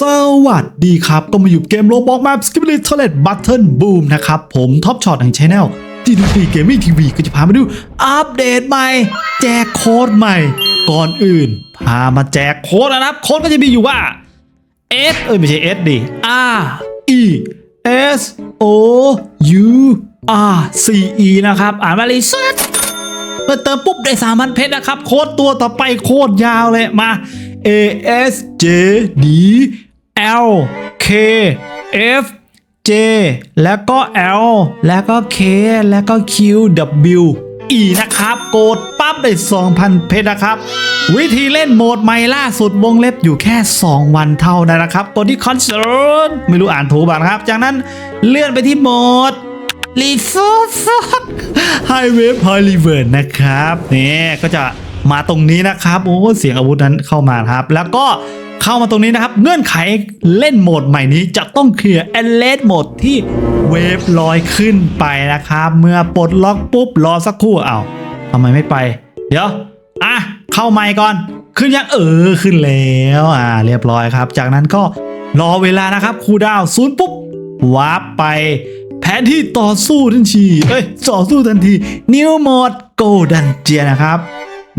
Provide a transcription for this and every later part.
สวัสดีครับ ก็มาอยู่เกมโลบอกมาสกิป t ิ t ท l e t Button Boom นะครับ ผมท็อปช็อตแห่งช anel GDP Gaming TV ก็จะพามาดูอัปเดตใหม่ แจกโค้ดใหม่ ก่อนอื่น พามาแจกโค้ดนะครับ โค้ดก็จะมีอยู่ว่า S เอ้ยไม่ใช่ S ดิ R E S O U R C E นะครับอ่านมาเลยซัดเมื่อเติมปุ๊บได้สามพันเพชรนะครับ โค้ดตัวต่อไปโคตรยาวเลยมา A S J D L K F J แล้วก็ L แล้วก็ K แล้วก็ Q W E นะครับ โกดปั๊บได้ 2,000 เพชรนะครับ วิธีเล่นโหมดใหม่ล่าสุดวงเล็บอยู่แค่ 2 วันเท่านั้นนะครับกดที่คอนเสิร์ตไม่รู้อ่านถูกบ้างครับ จากนั้นเลื่อนไปที่โหมดรีโซซไฮเวฟไฮรีเวิร์นะครับ นี่ก็จะมาตรงนี้นะครับ โอ้เสียงอาวุธนั้นเข้ามาครับ แล้วก็ เข้ามาตรงนี้นะครับ เงื่อนไขเล่นโหมดใหม่นี้จะต้องเคลียร์แอลเลสโหมดที่เวฟลอยขึ้นไปนะครับ เมื่อปลดล็อกปุ๊บรอสักครู่เอาทำไมไม่ไป เดี๋ยวอะเข้าใหม่ก่อน ขึ้นยังเออขึ้นแล้วอ่าเรียบร้อยครับ จากนั้นก็รอเวลานะครับครูดาวศูนย์ปุ๊บวาร์ปไปแผนที่ต่อสู้ทันทีเอ้ยต่อสู้ทันที นิวโหมดโกดันเจียนะครับ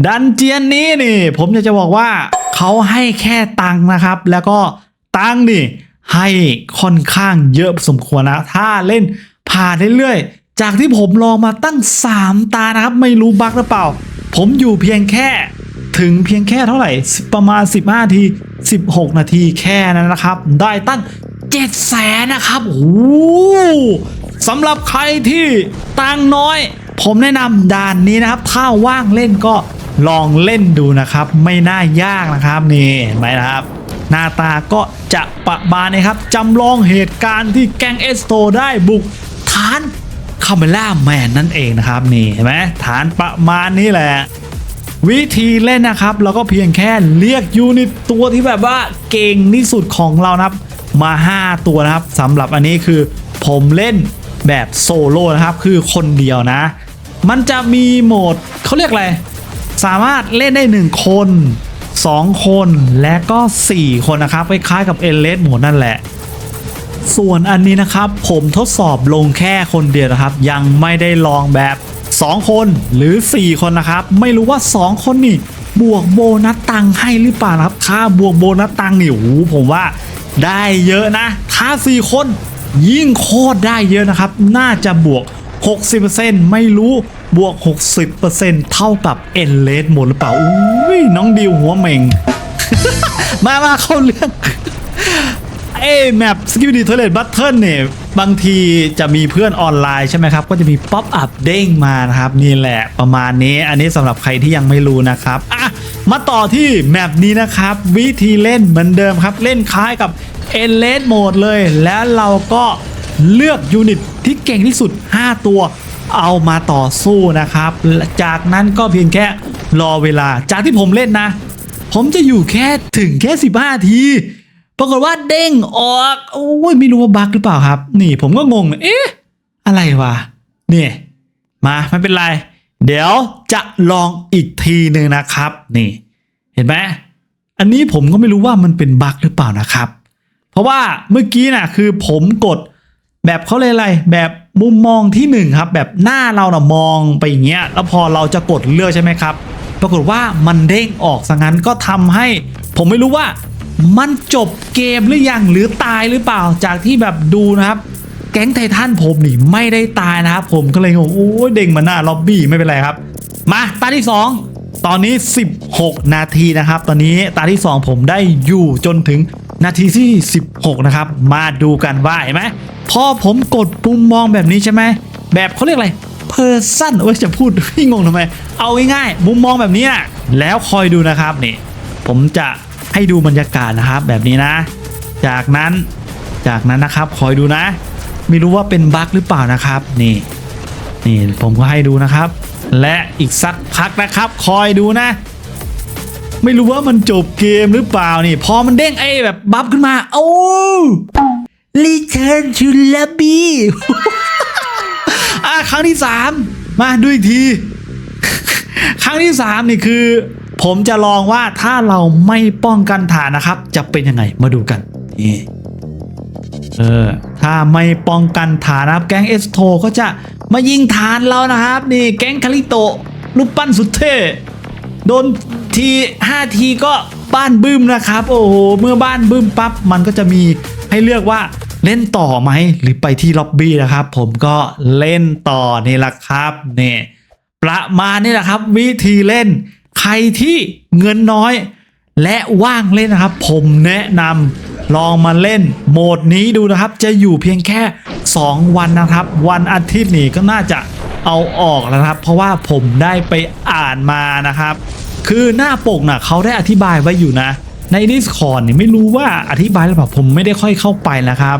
ดันเจียนนี้นี่ ผมจะจะบอกว่าเขาให้แค่ตังค์นะครับ แล้วก็ตังค์นี่ให้ค่อนข้างเยอะสมควรนะ ถ้าเล่นผ่านเรื่อยๆ จากที่ผมลองมาตั้ง 3 ตานะครับ ไม่รู้บั๊กหรือเปล่า ผมอยู่เพียงแค่ถึงเพียงแค่เท่าไหร่ ประมาณ 15นาที 16 นาทีแค่นั้นนะครับ ได้ตั้ง7แสนนะครับโอ้โหสำหรับใครที่ตังค์น้อย ผมแนะนำด่านนี้นะครับ ถ้าว่างเล่นก็ ลองเล่นดูนะครับ ไม่น่ายากนะครับนี่เห็นไหมนะครับ หน้าตาก็จะประมาณนี้ครับจำลองเหตุการณ์ที่แก๊งเอสโตได้บุกฐานคาเมล่าแมนนั่นเองนะครับนี่เห็นไหมฐานประมาณนี้แหละวิธีเล่นนะครับเราก็เพียงแค่เรียกยูนิตตัวที่แบบว่าเก่งที่สุดของเรานะครับมา 5 ตัวนะครับสำหรับอันนี้คือผมเล่นแบบโซโล่นะครับคือคนเดียวนะ มันจะมีโหมดเขาเรียกอะไร สามารถเล่นได้ 1 คน 2 คนและก็ 4 คนนะครับคล้ายๆกับเอเลสโหมดนั่นแหละ ส่วนอันนี้นะครับ ผมทดสอบลงแค่คนเดียวนะครับ ยังไม่ได้ลองแบบ 2 คนหรือ 4 คนนะครับ ไม่รู้ว่า 2 คนนี่บวกโบนัสตังค์ให้หรือเปล่านะครับถ้าบวกโบนัสตังค์นี่โอ้โหผมว่าได้เยอะนะ ถ้า 4 คนยิ่งโคตรได้เยอะนะครับ น่าจะบวก 60%ไม่รู้ บวก 60%เท่ากับเอ็นเลสหมดหรือเปล่าอุ้ยน้องดิวหัวเหม่ง มามาเข้าเรื่องเอ้แมปสกิปดีเทเลตบัตเทิลเนี่ยบางทีจะมีเพื่อนออนไลน์ใช่ไหมครับ ก็จะมีป๊อปอัพเด้งมานะครับ นี่แหละประมาณนี้ อันนี้สำหรับใครที่ยังไม่รู้นะครับอะมาต่อที่แมปนี้นะครับ วิธีเล่นเหมือนเดิมครับ เล่นคล้ายกับเอเลสโหมดเลย แล้วเราก็เลือกยูนิตที่เก่งที่สุด 5 ตัว เอามาต่อสู้นะครับ จากนั้นก็เพียงแค่รอเวลา จากที่ผมเล่นนะ ผมจะอยู่แค่ถึงแค่ 15 ทีปรากฏว่าเด้งออกโอ้ยไม่รู้ว่าบั๊กหรือเปล่าครับ นี่ผมก็งง เอ๊ะ อะไรวะนี่มาไม่เป็นไร เดี๋ยวจะลองอีกทีหนึ่งนะครับ นี่ เห็นไหมอันนี้ผมก็ไม่รู้ว่ามันเป็นบั๊กหรือเปล่านะครับ เพราะว่าเมื่อกี้น่ะคือผมกด แบบเขาเลยอะไรแบบมุมมองที่หนึ่งครับ แบบหน้าเราเน่ะมองไปอย่างเงี้ยแล้วพอเราจะกดเลือกใช่ไหมครับ ปรากฏว่ามันเด้งออกซะงั้นก็ทำให้ ผมไม่รู้ว่ามันจบเกมหรือยังหรือตายหรือเปล่าจากที่แบบดูนะครับ แก๊งไททันผมนี่ไม่ได้ตายนะครับ ผมก็เลยงงโอ้ยเด้งมาหน้าล็อบบี้ไม่เป็นไรครับ มาตาที่ 2 ตอนนี้ 16 นาทีนะครับ ตอนนี้ตาที่ 2 ผมได้อยู่จนถึง นาทีที่ 16 นะครับ มาดูกันว่าเห็นไหมพอผมกดปุ่มมองแบบนี้ใช่ไหม แบบเขาเรียกอะไรเพอร์ซันเอ้ยจะพูดพี่งงทำไม เอาง่ายๆมุมมองแบบนี้นะแล้วคอยดูนะครับนี่ ผมจะให้ดูบรรยากาศนะครับแบบนี้นะ จากนั้นจากนั้นนะครับคอยดูนะ ไม่รู้ว่าเป็นบั๊กหรือเปล่านะครับ นี่นี่ผมก็ให้ดูนะครับ และอีกสักพักนะครับ คอยดูนะ ไม่รู้ว่ามันจบเกมหรือเปล่านี่ พอมันเด้งไอ้แบบบัฟขึ้นมา โอ้ Return to lobby อะครั้งที่สามมาดูอีกที ครั้งที่สามนี่คือ ผมจะลองว่าถ้าเราไม่ป้องกันฐานนะครับ จะเป็นยังไงมาดูกันนี่เออถ้าไม่ป้องกันฐานนะครับแก๊งเอสโทก็จะมายิงฐานเรานะครับ นี่แก๊งคาริโตะรูปปั้นสุดเท่ โดนที5ทีก็บ้านบึ้มนะครับ โอ้โหเมื่อบ้านบึ้มปั๊บมันก็จะมีให้เลือกว่าเล่นต่อไหมหรือไปที่ล็อบบี้นะครับ ผมก็เล่นต่อนี่แหละครับเนี่ยประมาณนี่แหละครับ วิธีเล่นใครที่เงินน้อย และว่างเล่นนะครับ ผมแนะนำลองมาเล่นโหมดนี้ดูนะครับ จะอยู่เพียงแค่ 2 วันนะครับ วันอาทิตย์นี้ก็น่าจะเอาออกแล้วครับ เพราะว่าผมได้ไป อ่านมานะครับ คือหน้าปกน่ะเขาได้อธิบายไว้อยู่นะ ใน Discord นี่ไม่รู้ว่าอธิบายหรือเปล่าผมไม่ได้ค่อยเข้าไปนะครับ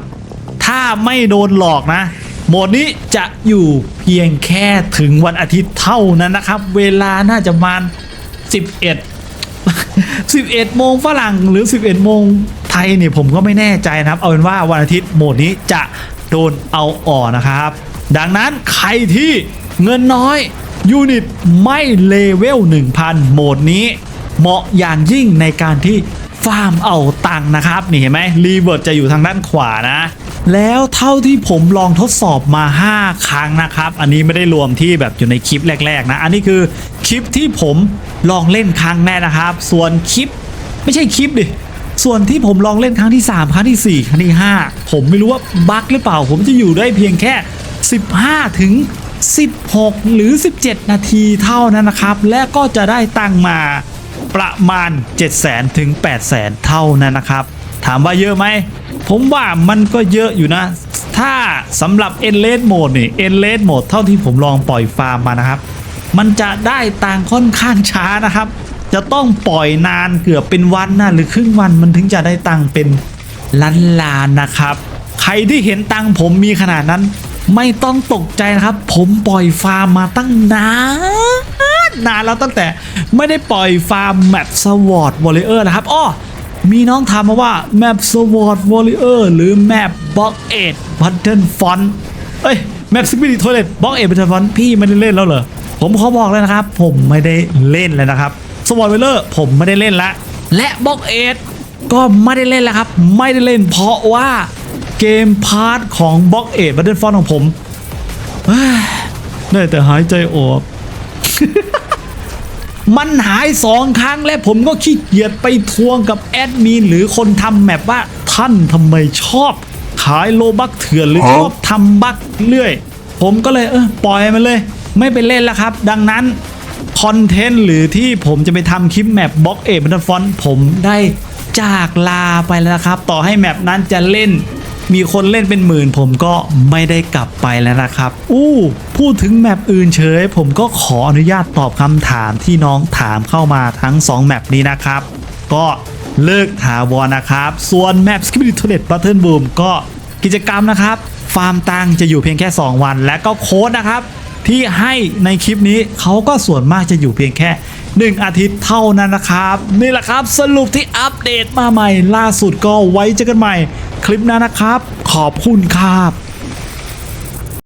ถ้าไม่โดนหลอกนะโหมดนี้จะอยู่เพียงแค่ถึงวันอาทิตย์เท่านั้นนะครับ เวลาน่าจะประมาณ 11 11 โมงฝรั่งหรือ 11 โมงไทยเนี่ยผมก็ไม่แน่ใจนะครับ เอาเป็นว่าวันอาทิตย์โหมดนี้จะโดนเอาออกนะครับ ดังนั้นใครที่เงินน้อย ยูนิตไม่เลเวล 1,000 โหมดนี้ เหมาะอย่างยิ่งในการที่ฟาร์มเอาตังค์นะครับ นี่เห็นไหมรีเวิร์ดจะอยู่ทางด้านขวานะ แล้วเท่าที่ผมลองทดสอบมา 5 ครั้งนะครับ อันนี้ไม่ได้รวมที่แบบอยู่ในคลิปแรก ๆ นะ อันนี้คือคลิปที่ผมลองเล่นครั้งแรกนะครับ ส่วนคลิปไม่ใช่คลิปดิส่วนที่ผมลองเล่นครั้งที่ 3 ครั้งทีสี่4 ครั้งที่ 5 ผมไม่รู้ว่าบั๊กหรือเปล่า ผมจะอยู่ได้เพียงแค่ 15 ถึง 16 หรือ 17 นาทีเท่านั้นนะครับ และก็จะได้ตังมาประมาณ 700,000ถึง8 0 0 0 0 เท่านั้นนะครับ ถามว่าเยอะไหม ผมว่ามันก็เยอะอยู่นะ ถ้าสำหรับ e n l e s Mode นี่ e n l e s Mode เท่าที่ผมลองปล่อยฟาร์มมานะครับ มันจะได้ตังค่อนข้างช้านะครับ จะต้องปล่อยนานเกือบเป็นวันนะหรือครึ่งวันมันถึงจะได้ตังเป็นล้านล้านๆนะครับ ใครที่เห็นตังผมมีขนาดนั้น ไม่ต้องตกใจนะครับ ผมปล่อยฟาร์มมาตั้งนานนานแล้วตั้งแต่ไม่ได้ปล่อยฟาร์มแมปสวอตวอลเลอร์นะครับอ้อมีน้องถามมาว่าแมปสวอตวอลเลอร์หรือแมปบ็อกเอ็ดพัตเทิลฟอนเอ้ยแมปสปิริตทเลตบ็อกเอ็ดพัตเทิลฟอนพี่ไม่ได้เล่นแล้วเหรอผมขอบอกเลยนะครับ ผมไม่ได้เล่นเลยนะครับสวอตวอลเลอร์ผมไม่ได้เล่นละและบ็อกเอ็ดก็ไม่ได้เล่นแล้วครับ ไม่ได้เล่นเพราะว่า เกมพาร์ทของบล็อกเอ็ดบัตเทิลฟอนของผมเฮ้ยได้แต่หายใจออกมันหายสองครั้งและผมก็ขี้เกียจไปทวงกับแอดมินหรือคนทำแมปว่าท่านทำไมชอบขายโลบักเถื่อนหรือชอบทำบักเรื่อย ผมก็เลยเออปล่อยมันเลย ไม่ไปเล่นแล้วครับ ดังนั้นคอนเทนต์หรือที่ผมจะไปทำคลิปแมปบล็อกเอบันฟอนผมได้จากลาไปแล้วนะครับ ต่อให้แมปนั้นจะเล่น มีคนเล่นเป็นหมื่นผมก็ไม่ได้กลับไปแล้วนะครับ อู้ พูดถึงแมปอื่นเฉย ผมก็ขออนุญาตตอบคำถามที่น้องถามเข้ามาทั้ง 2 แมปนี้นะครับ ก็เลิกถาวรนะครับ ส่วนแมป s k i p p y t o i l e t Battle Boom ก็กิจกรรมนะครับ ฟาร์มตังจะอยู่เพียงแค่ 2 วัน และก็โค้ดนะครับ ที่ให้ในคลิปนี้เขาก็ส่วนมากจะอยู่เพียงแค่ 1 อาทิตย์เท่านั้นนะครับ นี่แหละครับสรุปที่อัปเดตมาใหม่ ล่าสุดก็ไว้เจอกันใหม่ คลิปหน้านะครับ ขอบคุณครับ